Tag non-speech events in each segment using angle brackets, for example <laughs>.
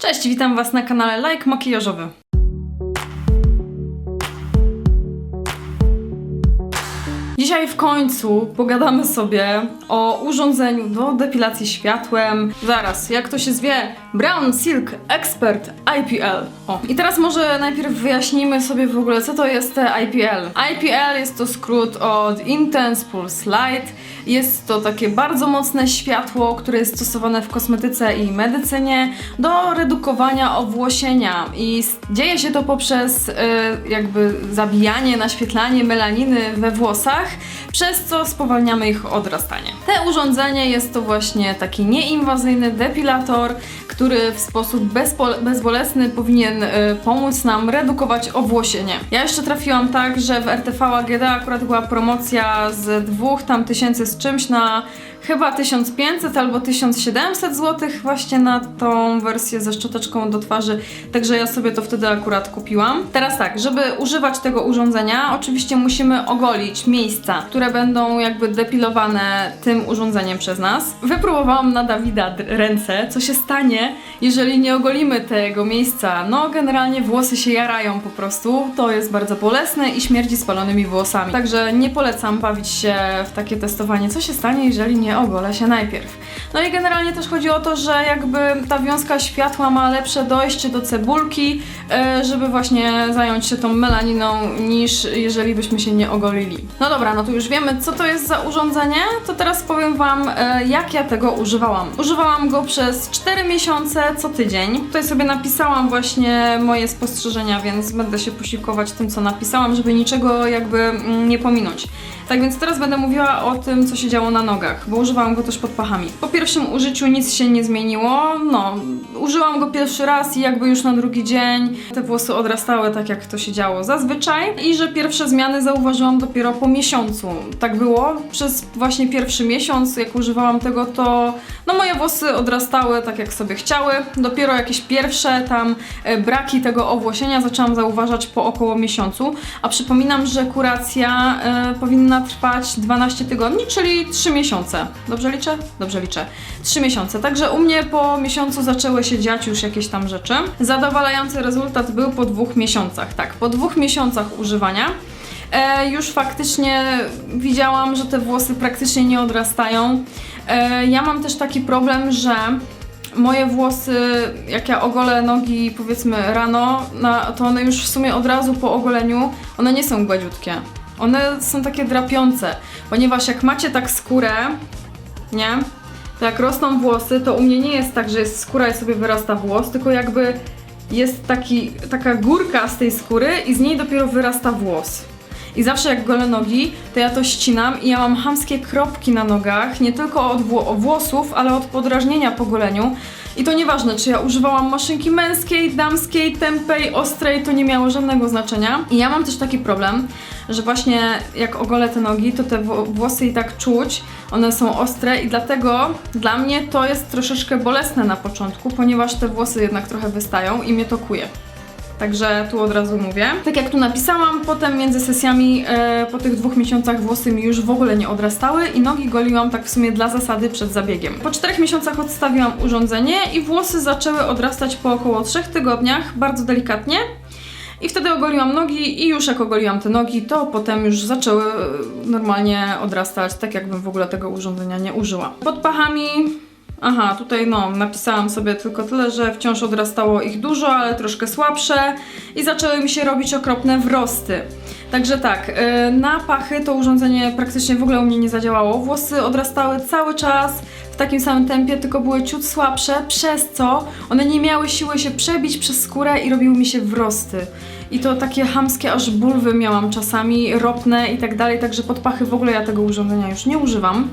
Cześć, witam Was na kanale Like Makijażowy. Dzisiaj w końcu pogadamy sobie o urządzeniu do depilacji światłem. Zaraz, jak to się zwie? Brown Silk Expert IPL. O, i teraz może najpierw wyjaśnimy sobie w ogóle, co to jest te IPL. IPL jest to skrót od Intense Pulse Light. Jest to takie bardzo mocne światło, które jest stosowane w kosmetyce i medycynie do redukowania owłosienia. I dzieje się to poprzez y, jakby zabijanie, naświetlanie melaniny we włosach, przez co spowalniamy ich odrastanie. Te urządzenie jest to właśnie taki nieinwazyjny depilator, który w sposób bezbolesny powinien y, pomóc nam redukować owłosienie. Ja jeszcze trafiłam tak, że w RTV AGD akurat była promocja z dwóch tam tysięcy z czymś na chyba 1500 albo 1700 zł właśnie na tą wersję ze szczoteczką do twarzy, także ja sobie to wtedy akurat kupiłam. Teraz tak, żeby używać tego urządzenia, oczywiście musimy ogolić miejsca, które będą jakby depilowane tym urządzeniem przez nas. Wypróbowałam na Dawida ręce, co się stanie, jeżeli nie ogolimy tego miejsca. No, generalnie włosy się jarają po prostu, to jest bardzo bolesne i śmierdzi spalonymi włosami. Także nie polecam bawić się w takie testowanie, co się stanie, jeżeli nie ogolę się najpierw. No i generalnie też chodzi o to, że jakby ta wiązka światła ma lepsze dojście do cebulki, e, żeby właśnie zająć się tą melaniną, niż jeżeli byśmy się nie ogolili. No dobra, no to już wiemy, co to jest za urządzenie, to teraz powiem Wam, e, jak ja tego używałam. Używałam go przez 4 miesiące co tydzień. Tutaj sobie napisałam właśnie moje spostrzeżenia, więc będę się posiłkować tym, co napisałam, żeby niczego jakby mm, nie pominąć. Tak więc teraz będę mówiła o tym, co się działo na nogach, bo używałam go też pod pachami. Po pierwszym użyciu nic się nie zmieniło, no, użyłam go pierwszy raz i jakby już na drugi dzień te włosy odrastały tak, jak to się działo zazwyczaj i że pierwsze zmiany zauważyłam dopiero po miesiącu. Tak było, przez właśnie pierwszy miesiąc, jak używałam tego, to no moje włosy odrastały tak, jak sobie chciały. Dopiero jakieś pierwsze tam e, braki tego owłosienia zaczęłam zauważać po około miesiącu, a przypominam, że kuracja e, powinna trwać 12 tygodni, czyli 3 miesiące. Dobrze liczę? Dobrze liczę. 3 miesiące. Także u mnie po miesiącu zaczęły się dziać już jakieś tam rzeczy. Zadowalający rezultat był po dwóch miesiącach. Tak, po dwóch miesiącach używania. E, już faktycznie widziałam, że te włosy praktycznie nie odrastają. E, ja mam też taki problem, że moje włosy, jak ja ogolę nogi powiedzmy rano, na, to one już w sumie od razu po ogoleniu, one nie są gładziutkie. One są takie drapiące, ponieważ jak macie tak skórę, nie? To jak rosną włosy, to u mnie nie jest tak, że jest skóra i sobie wyrasta włos, tylko jakby jest taki, taka górka z tej skóry i z niej dopiero wyrasta włos. I zawsze jak golę nogi, to ja to ścinam i ja mam hamskie kropki na nogach, nie tylko od wło- włosów, ale od podrażnienia po goleniu. I to nieważne, czy ja używałam maszynki męskiej, damskiej, tępej, ostrej, to nie miało żadnego znaczenia. I ja mam też taki problem, że właśnie jak ogolę te nogi, to te wło- włosy i tak czuć, one są ostre i dlatego dla mnie to jest troszeczkę bolesne na początku, ponieważ te włosy jednak trochę wystają i mnie to kuje. Także tu od razu mówię. Tak jak tu napisałam, potem między sesjami e, po tych dwóch miesiącach włosy mi już w ogóle nie odrastały i nogi goliłam tak w sumie dla zasady przed zabiegiem. Po czterech miesiącach odstawiłam urządzenie i włosy zaczęły odrastać po około trzech tygodniach, bardzo delikatnie. I wtedy ogoliłam nogi i już jak ogoliłam te nogi, to potem już zaczęły e, normalnie odrastać, tak jakbym w ogóle tego urządzenia nie użyła. Pod pachami Aha, tutaj no, napisałam sobie tylko tyle, że wciąż odrastało ich dużo, ale troszkę słabsze i zaczęły mi się robić okropne wrosty. Także tak, yy, na pachy to urządzenie praktycznie w ogóle u mnie nie zadziałało. Włosy odrastały cały czas w takim samym tempie, tylko były ciut słabsze, przez co one nie miały siły się przebić przez skórę i robiły mi się wrosty. I to takie hamskie aż bulwy miałam czasami, ropne i tak dalej, także pod pachy w ogóle ja tego urządzenia już nie używam.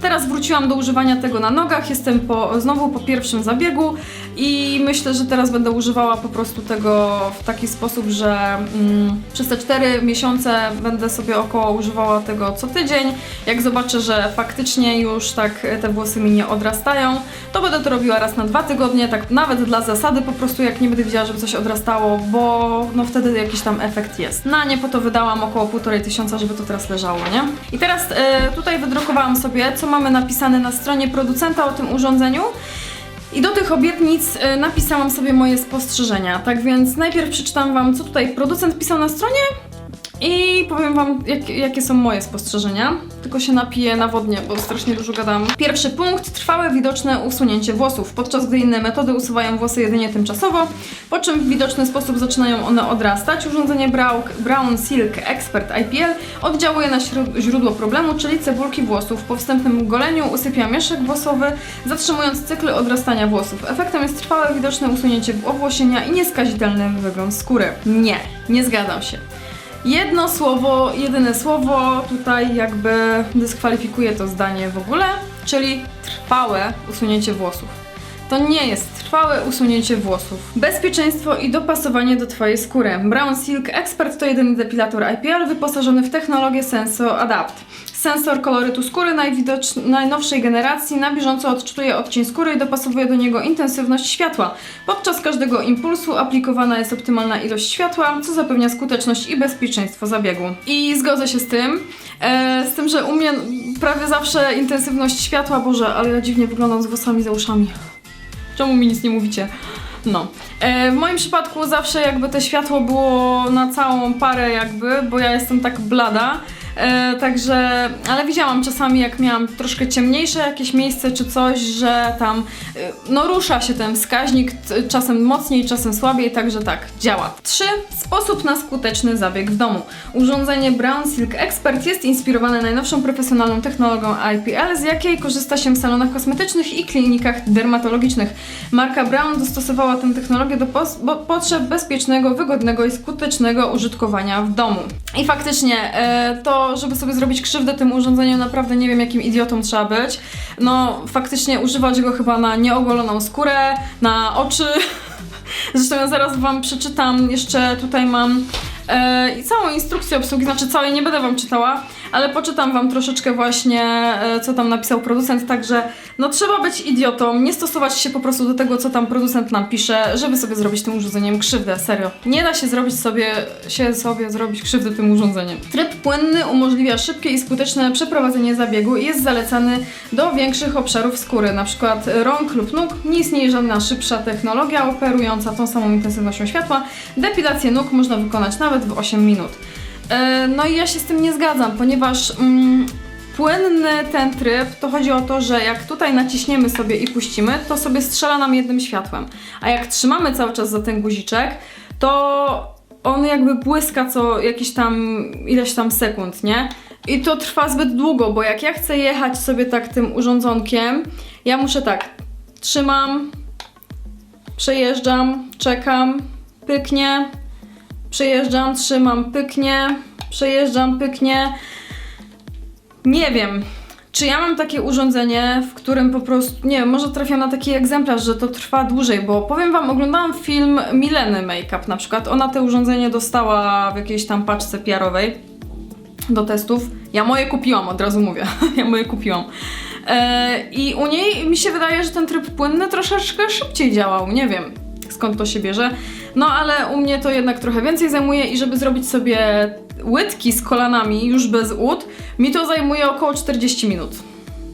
Teraz wróciłam do używania tego na nogach, jestem po, znowu po pierwszym zabiegu i myślę, że teraz będę używała po prostu tego w taki sposób, że mm, przez te 4 miesiące będę sobie około używała tego co tydzień. Jak zobaczę, że faktycznie już tak te włosy mi nie odrastają, to będę to robiła raz na dwa tygodnie, tak nawet dla zasady po prostu, jak nie będę widziała, żeby coś odrastało, bo no wtedy jakiś tam efekt jest. Na nie po to wydałam około półtorej tysiąca, żeby to teraz leżało, nie? I teraz e, tutaj wydrukowałam sobie, co mamy napisane na stronie producenta o tym urządzeniu. I do tych obietnic y, napisałam sobie moje spostrzeżenia. Tak więc najpierw przeczytam Wam, co tutaj producent pisał na stronie i powiem Wam, jak, jakie są moje spostrzeżenia. Tylko się napiję na wodnie, bo strasznie dużo gadam. Pierwszy punkt. Trwałe widoczne usunięcie włosów, podczas gdy inne metody usuwają włosy jedynie tymczasowo, po czym w widoczny sposób zaczynają one odrastać. Urządzenie Brown, Silk Expert IPL oddziałuje na źródło problemu, czyli cebulki włosów. Po wstępnym goleniu usypia mieszek włosowy, zatrzymując cykl odrastania włosów. Efektem jest trwałe widoczne usunięcie owłosienia i nieskazitelny wygląd skóry. Nie, nie zgadzam się. Jedno słowo, jedyne słowo tutaj jakby dyskwalifikuje to zdanie w ogóle, czyli trwałe usunięcie włosów. To nie jest trwałe usunięcie włosów. Bezpieczeństwo i dopasowanie do Twojej skóry. Brown Silk Expert to jedyny depilator IPL wyposażony w technologię Senso Adapt. Sensor kolorytu skóry najnowszej generacji na bieżąco odczytuje odcień skóry i dopasowuje do niego intensywność światła. Podczas każdego impulsu aplikowana jest optymalna ilość światła, co zapewnia skuteczność i bezpieczeństwo zabiegu. I zgodzę się z tym, e, z tym, że u mnie prawie zawsze intensywność światła, Boże, ale ja dziwnie wyglądam z włosami za uszami. Czemu mi nic nie mówicie? No. E, w moim przypadku zawsze jakby to światło było na całą parę jakby, bo ja jestem tak blada. E, także, ale widziałam czasami jak miałam troszkę ciemniejsze jakieś miejsce czy coś, że tam e, no rusza się ten wskaźnik, czasem mocniej, czasem słabiej, także tak, działa. 3. Sposób na skuteczny zabieg w domu. Urządzenie Brown Silk Expert jest inspirowane najnowszą profesjonalną technologią IPL, z jakiej korzysta się w salonach kosmetycznych i klinikach dermatologicznych. Marka Brown dostosowała tę technologię do potrzeb bezpiecznego, wygodnego i skutecznego użytkowania w domu. I faktycznie, e, to żeby sobie zrobić krzywdę tym urządzeniem, naprawdę nie wiem jakim idiotą trzeba być. No, faktycznie używać go chyba na nieogoloną skórę, na oczy. <laughs> Zresztą ja zaraz Wam przeczytam, jeszcze tutaj mam e, i całą instrukcję obsługi, znaczy całej nie będę Wam czytała, ale poczytam Wam troszeczkę właśnie, e, co tam napisał producent, także no trzeba być idiotą, nie stosować się po prostu do tego, co tam producent nam pisze, żeby sobie zrobić tym urządzeniem krzywdę, serio. Nie da się zrobić sobie, się sobie zrobić krzywdy tym urządzeniem. Tryb płynny umożliwia szybkie i skuteczne przeprowadzenie zabiegu i jest zalecany do większych obszarów skóry, przykład rąk lub nóg. Nie istnieje żadna szybsza technologia operująca tą samą intensywnością światła. Depilację nóg można wykonać nawet w 8 minut. E, No i ja się z tym nie zgadzam, ponieważ mm, płynny ten tryb to chodzi o to, że jak tutaj naciśniemy sobie i puścimy, to sobie strzela nam jednym światłem. A jak trzymamy cały czas za ten guziczek, to on jakby błyska co jakieś tam ileś tam sekund, nie? I to trwa zbyt długo, bo jak ja chcę jechać sobie tak tym urządzonkiem, ja muszę tak, trzymam, przejeżdżam, czekam, pyknie, przejeżdżam, trzymam, pyknie, przejeżdżam, pyknie. Nie wiem, czy ja mam takie urządzenie, w którym po prostu, nie wiem, może trafiam na taki egzemplarz, że to trwa dłużej, bo powiem wam, oglądałam film Mileny Makeup na przykład. Ona te urządzenie dostała w jakiejś tam paczce PR-owej do testów. Ja moje kupiłam, od razu mówię. <laughs> ja moje kupiłam. E, I u niej mi się wydaje, że ten tryb płynny troszeczkę szybciej działał. Nie wiem skąd to się bierze. No ale u mnie to jednak trochę więcej zajmuje i żeby zrobić sobie łydki z kolanami już bez ud, mi to zajmuje około 40 minut.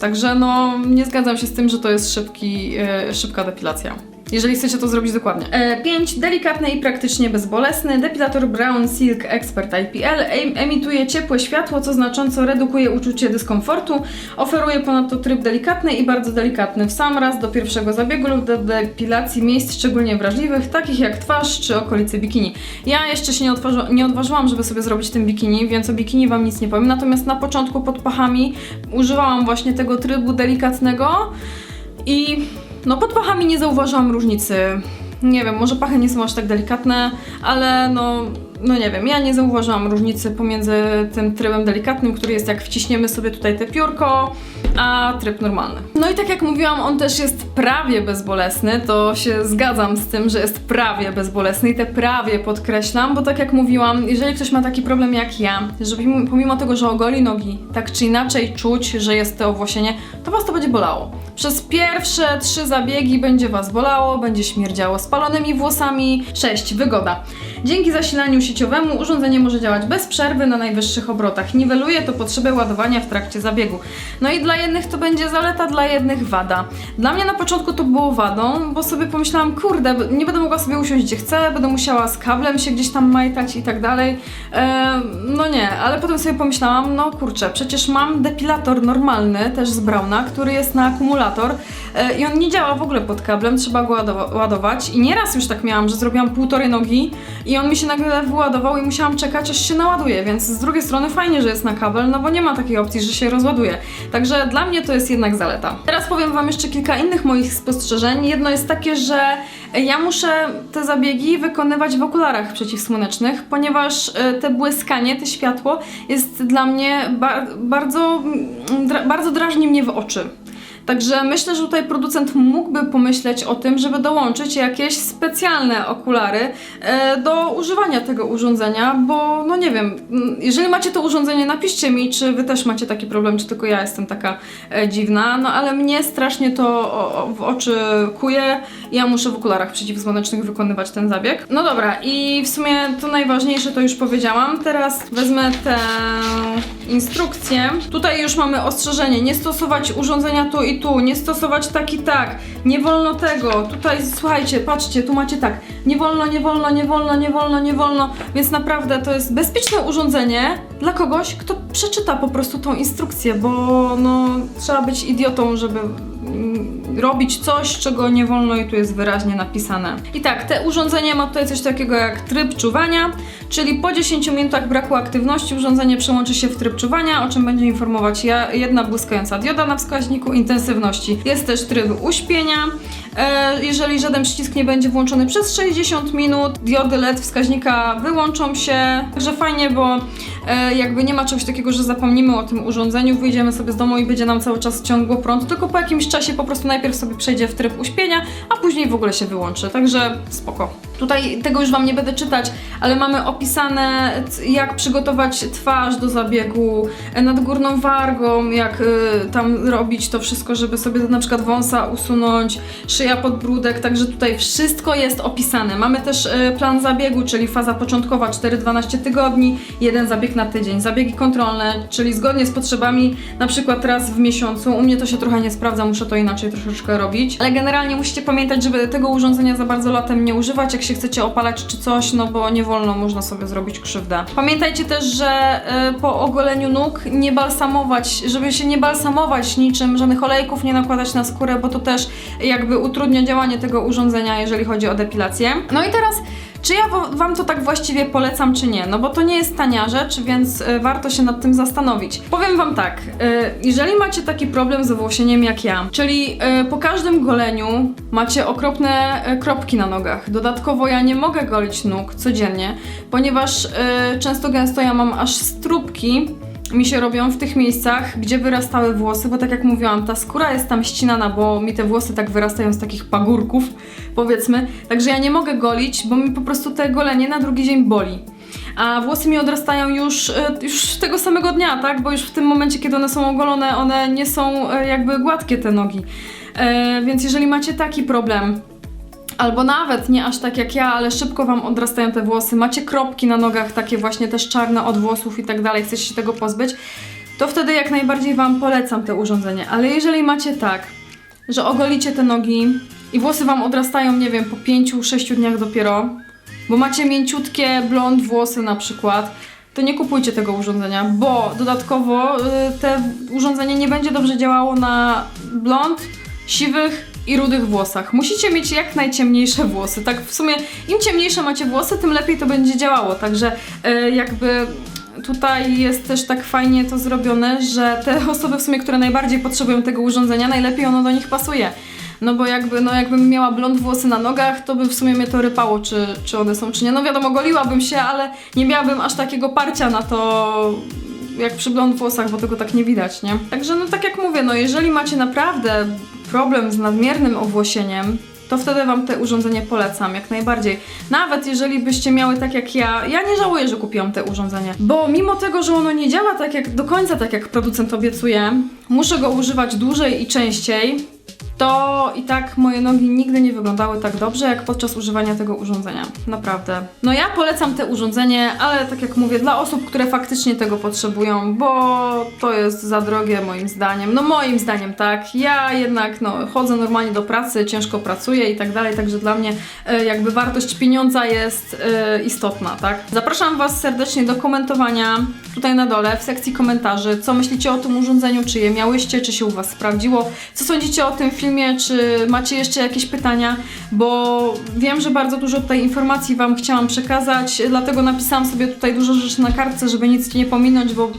Także no nie zgadzam się z tym, że to jest szybki, e, szybka depilacja. Jeżeli chcecie to zrobić dokładnie. 5. Delikatny i praktycznie bezbolesny. Depilator Brown Silk Expert IPL em- emituje ciepłe światło, co znacząco redukuje uczucie dyskomfortu. Oferuje ponadto tryb delikatny i bardzo delikatny w sam raz do pierwszego zabiegu lub do depilacji miejsc szczególnie wrażliwych, takich jak twarz czy okolice bikini. Ja jeszcze się nie, nie odważyłam, żeby sobie zrobić tym bikini, więc o bikini Wam nic nie powiem. Natomiast na początku pod pachami używałam właśnie tego trybu delikatnego i no pod pachami nie zauważyłam różnicy. Nie wiem, może pachy nie są aż tak delikatne, ale no, no nie wiem, ja nie zauważyłam różnicy pomiędzy tym trybem delikatnym, który jest jak wciśniemy sobie tutaj te piórko, a tryb normalny. No i tak jak mówiłam, on też jest prawie bezbolesny, to się zgadzam z tym, że jest prawie bezbolesny i te prawie podkreślam, bo tak jak mówiłam, jeżeli ktoś ma taki problem jak ja, że pomimo- tego, że ogoli nogi, tak czy inaczej czuć, że jest to owłosienie, to was to będzie bolało. Przez pierwsze trzy zabiegi będzie was bolało, będzie śmierdziało spalonymi włosami. 6. Wygoda. Dzięki zasilaniu sieciowemu urządzenie może działać bez przerwy na najwyższych obrotach. Niweluje to potrzebę ładowania w trakcie zabiegu. No i dla jednych jednych to będzie zaleta, dla jednych wada. Dla mnie na początku to było wadą, bo sobie pomyślałam, kurde, nie będę mogła sobie usiąść gdzie chcę, będę musiała z kablem się gdzieś tam majtać i tak dalej. E, no nie, ale potem sobie pomyślałam, no kurczę, przecież mam depilator normalny, też z Brauna, który jest na akumulator e, i on nie działa w ogóle pod kablem, trzeba go ładowa- ładować. I nieraz już tak miałam, że zrobiłam półtorej nogi i on mi się nagle wyładował i musiałam czekać, aż się naładuje, więc z drugiej strony fajnie, że jest na kabel, no bo nie ma takiej opcji, że się rozładuje. Także dla mnie to jest jednak zaleta. Teraz powiem Wam jeszcze kilka innych moich spostrzeżeń. Jedno jest takie, że ja muszę te zabiegi wykonywać w okularach przeciwsłonecznych, ponieważ e, te błyskanie, te światło jest dla mnie ba- bardzo, dra- bardzo drażni mnie w oczy. Także myślę, że tutaj producent mógłby pomyśleć o tym, żeby dołączyć jakieś specjalne okulary e, do używania tego urządzenia, bo no nie wiem, mm, jeżeli macie to urządzenie, napiszcie mi, czy wy też macie taki problem, czy tylko ja jestem taka e, dziwna, no ale mnie strasznie to w oczy kuje ja muszę w okularach przeciwsłonecznych wykonywać ten zabieg. No dobra, i w sumie to najważniejsze to już powiedziałam, teraz wezmę tę instrukcję. Tutaj już mamy ostrzeżenie, nie stosować urządzenia tu i tu, nie stosować tak i tak, nie wolno tego, tutaj słuchajcie, patrzcie, tu macie tak, nie wolno, nie wolno, nie wolno, nie wolno, nie wolno, więc naprawdę to jest bezpieczne urządzenie dla kogoś, kto przeczyta po prostu tą instrukcję, bo no trzeba być idiotą, żeby robić coś, czego nie wolno i tu jest wyraźnie napisane. I tak, te urządzenie ma tutaj coś takiego jak tryb czuwania, czyli po 10 minutach braku aktywności urządzenie przełączy się w tryb czuwania, o czym będzie informować jedna błyskająca dioda na wskaźniku intensywności. Jest też tryb uśpienia. E, jeżeli żaden przycisk nie będzie włączony przez 60 minut, diody LED wskaźnika wyłączą się. Także fajnie, bo e, jakby nie ma czegoś takiego, że zapomnimy o tym urządzeniu, wyjdziemy sobie z domu i będzie nam cały czas ciągło prąd, tylko po jakimś czasie po prostu najpierw sobie przejdzie w tryb uśpienia, a później w ogóle się wyłączy. Także spoko. Tutaj tego już Wam nie będę czytać, ale mamy opisane jak przygotować twarz do zabiegu, e, nad górną wargą, jak y, tam robić to wszystko, żeby sobie na przykład wąsa usunąć, szyja podbródek, także tutaj wszystko jest opisane. Mamy też y, plan zabiegu, czyli faza początkowa 4-12 tygodni, jeden zabieg na tydzień, zabiegi kontrolne, czyli zgodnie z potrzebami, na przykład raz w miesiącu. U mnie to się trochę nie sprawdza, muszę to inaczej troszeczkę robić, ale generalnie musicie pamiętać, żeby tego urządzenia za bardzo latem nie używać, jak się chcecie opalać czy coś, no bo nie wolno, można sobie zrobić krzywdę. Pamiętajcie też, że y, po ogoleniu nóg nie balsamować, żeby się nie balsamować niczym, żadnych olejków nie nakładać na skórę, bo to też jakby utrudnia działanie tego urządzenia, jeżeli chodzi o depilację. No i teraz czy ja Wam to tak właściwie polecam, czy nie? No bo to nie jest tania rzecz, więc y, warto się nad tym zastanowić. Powiem Wam tak, y, jeżeli macie taki problem z owłosieniem jak ja, czyli y, po każdym goleniu macie okropne kropki na nogach. Dodatkowo ja nie mogę golić nóg codziennie, ponieważ często gęsto ja mam aż stróbki mi się robią w tych miejscach, gdzie wyrastały włosy, bo tak jak mówiłam, ta skóra jest tam ścinana, bo mi te włosy tak wyrastają z takich pagórków, powiedzmy. Także ja nie mogę golić, bo mi po prostu te golenie na drugi dzień boli. A włosy mi odrastają już, e, już tego samego dnia, tak? Bo już w tym momencie, kiedy one są ogolone, one nie są e, jakby gładkie te nogi. E, więc jeżeli macie taki problem, Albo nawet nie aż tak jak ja, ale szybko wam odrastają te włosy, macie kropki na nogach, takie właśnie też czarne od włosów i tak dalej, chcecie się tego pozbyć, to wtedy jak najbardziej wam polecam te urządzenie. Ale jeżeli macie tak, że ogolicie te nogi i włosy wam odrastają, nie wiem, po 5-6 dniach dopiero, bo macie mięciutkie blond włosy na przykład, to nie kupujcie tego urządzenia, bo dodatkowo y, te urządzenie nie będzie dobrze działało na blond, siwych i rudych włosach. Musicie mieć jak najciemniejsze włosy. Tak w sumie im ciemniejsze macie włosy, tym lepiej to będzie działało. Także y, jakby tutaj jest też tak fajnie to zrobione, że te <laughs> osoby w sumie, które najbardziej potrzebują tego urządzenia, najlepiej ono do nich pasuje. No bo jakby, no jakbym miała blond włosy na nogach, to by w sumie mnie to rypało, czy, czy one są, czy nie. No wiadomo, goliłabym się, ale nie miałabym aż takiego parcia na to, jak przy blond włosach, bo tego tak nie widać, nie? Także no tak jak mówię, no jeżeli macie naprawdę problem z nadmiernym owłosieniem, to wtedy Wam te urządzenie polecam, jak najbardziej. Nawet jeżeli byście miały tak jak ja, ja nie żałuję, że kupiłam te urządzenie, bo mimo tego, że ono nie działa tak jak do końca tak jak producent obiecuje, muszę go używać dłużej i częściej, to i tak moje nogi nigdy nie wyglądały tak dobrze, jak podczas używania tego urządzenia. Naprawdę. No ja polecam te urządzenie, ale tak jak mówię, dla osób, które faktycznie tego potrzebują, bo to jest za drogie moim zdaniem. No moim zdaniem, tak. Ja jednak no, chodzę normalnie do pracy, ciężko pracuję i tak dalej, także dla mnie e, jakby wartość pieniądza jest e, istotna, tak. Zapraszam Was serdecznie do komentowania tutaj na dole w sekcji komentarzy, co myślicie o tym urządzeniu, czy je miałyście, czy się u Was sprawdziło, co sądzicie o tym filmie, czy macie jeszcze jakieś pytania, bo wiem, że bardzo dużo tutaj informacji Wam chciałam przekazać, dlatego napisałam sobie tutaj dużo rzeczy na kartce, żeby nic nie pominąć, bo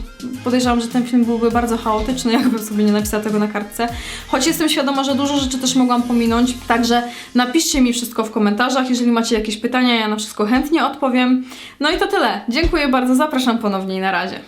podejrzewam, że ten film byłby bardzo chaotyczny, <laughs> jakbym sobie nie napisała tego na kartce. Choć jestem świadoma, że dużo rzeczy też mogłam pominąć, także napiszcie mi wszystko w komentarzach, jeżeli macie jakieś pytania, ja na wszystko chętnie odpowiem. No i to tyle. Dziękuję bardzo, zapraszam ponownie i na razie.